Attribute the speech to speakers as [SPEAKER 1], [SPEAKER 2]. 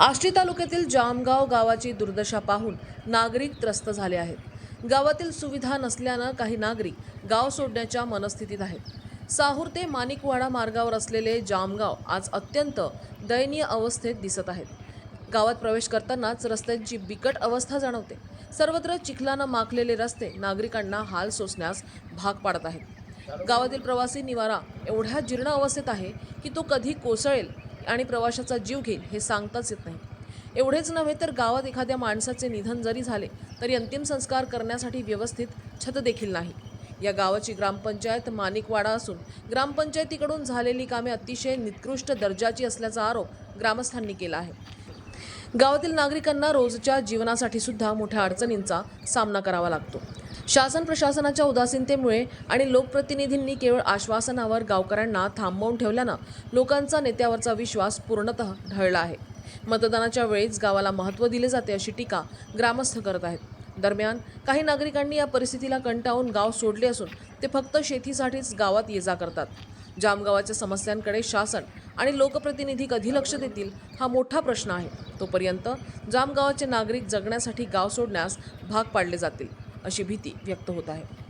[SPEAKER 1] आष्टी तालुक्यातील जामगाव गावाची दुर्दशा पाहून नागरिक त्रस्त झाले आहेत. गावातील सुविधा नसल्यानं काही नागरिक गाव सोडण्याच्या मनस्थितीत आहेत. साहूर ते माणिकवाडा मार्गावर असलेले जामगाव आज अत्यंत दयनीय अवस्थेत दिसत आहेत. गावात प्रवेश करतानाच रस्त्यांची बिकट अवस्था जाणवते. सर्वत्र चिखलानं माखलेले रस्ते नागरिकांना हाल सोसण्यास भाग पाडत आहेत. गावातील प्रवासी निवारा एवढ्या जीर्ण अवस्थेत आहे की तो कधी कोसळेल आणि प्रवाशाचा जीव घेईल हे सांगताच येत नाही. एवढेच नव्हे तर गावात एखाद्या माणसाचे निधन जरी झाले तरी अंतिम संस्कार करण्यासाठी व्यवस्थित छत देखील नाही. या गावाची ग्रामपंचायत माणिकवाडा असून ग्रामपंचायतीकडून झालेली कामे अतिशय निकृष्ट दर्जाची असल्याचा आरोप ग्रामस्थांनी केला आहे. गावातील नागरिकांना रोजच्या जीवनासाठी सुद्धा मोठ्या अडचणींचा सामना करावा लागतो. शासन प्रशासनाच्या उदासीनतेमुळे आणि लोकप्रतिनिधींनी केवळ आश्वासनावर गावकऱ्यांना थांबवून ठेवल्यानं लोकांचा नेत्यावरचा विश्वास पूर्णतः ढळला आहे. मतदानाच्या वेळीच गावाला महत्त्व दिले जाते अशी टीका ग्रामस्थ करत आहेत. दरम्यान काही नागरिकांनी या परिस्थितीला कंटाळून गाव सोडले असून ते फक्त शेतीसाठीच गावात ये जा करतात. जामगावाच्या समस्यांकडे शासन आणि लोकप्रतिनिधी कधी लक्ष देतील हा मोठा प्रश्न आहे. तोपर्यंत जामगावाचे नागरिक जगण्यासाठी गाव सोडण्यास भाग पाडले जातील. अशी भीती व्यक्त होत आहे.